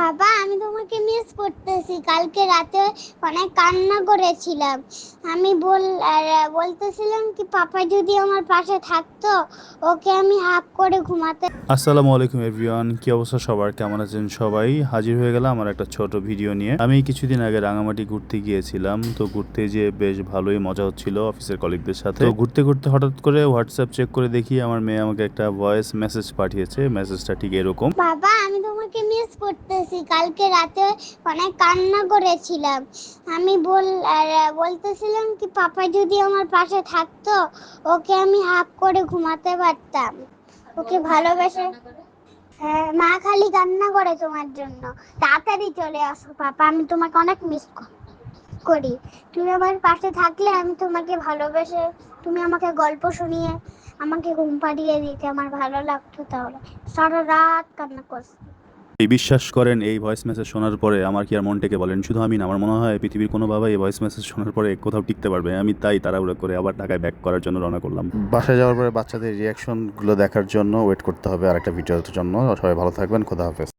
বাবা আমি তোমাকে মিস করতেছি। কালকে রাতে অনেক কান্না করেছিলাম। আমি বল আর, বলতেছিলাম কি পাপা যদি আমার পাশে থাকতো ওকে আমি হাফ করে ঘুমাতে আসসালামু আলাইকুম এভরিওয়ান কি অবস্থা সবার? কেমন আছেন সবাই? হাজির হয়ে গেলাম আমার একটা ছোট ভিডিও নিয়ে। আমি কিছুদিন আগে রাঙামাটি ঘুরতে গিয়েছিলাম তো ঘুরতে যেয়ে বেশ ভালোই মজা হচ্ছিল অফিসের কলিগদের সাথে। তো ঘুরতে ঘুরতে হঠাৎ করে হোয়াটসঅ্যাপ চেক করে দেখি আমার মেয়ে আমাকে একটা ভয়েস মেসেজ পাঠিয়েছে মেসেজটা ঠিক এরকম। বাবা আমি তোমাকে মিস করতেছি। কালকে রাতে অনেক কান্না করেছিলাম। আমি বল বলতেছিলাম কি পাপা যদি আমার পাশে থাকতো ওকে আমি হাফ করে ঘুমাতে পারতাম। ওকে ভালোবেসে হ্যাঁ মা খালি কান্না করে তোমার জন্য। তাড়াতাড়ি চলে আসো পাপা আমি তোমাকে অনেক মিস করি। তুমি আমার পাশে থাকলে আমি তোমাকে ভালোবেসে তুমি আমাকে গল্প শুনিয়ে আমাকে ঘুম পাড়িয়ে দিতে আমার ভালো লাগতো তাহলে। সারা রাত কান্না করছি। এই বিশ্বাস করেন এই ভয়েস মেসেজ শোনার পরে আমার কি আর মন টেকে বলেন? শুধু আমি না, আমার মনে হয় পৃথিবীর কোনো বাবা এই ভয়েস মেসেজ শোনার পরে কোথাও টিকতে পারবে। আমি তাই তাড়াহুড়ো করে আবার ঢাকায় ব্যাক করার জন্য রওনা করলাম। বাসায় যাওয়ার পরে বাচ্চাদের রিয়াকশনগুলো দেখার জন্য ওয়েট করতে হবে আর একটা ভিডিওর জন্য। সবাই ভালো থাকবেন, খোদা হাফেজ।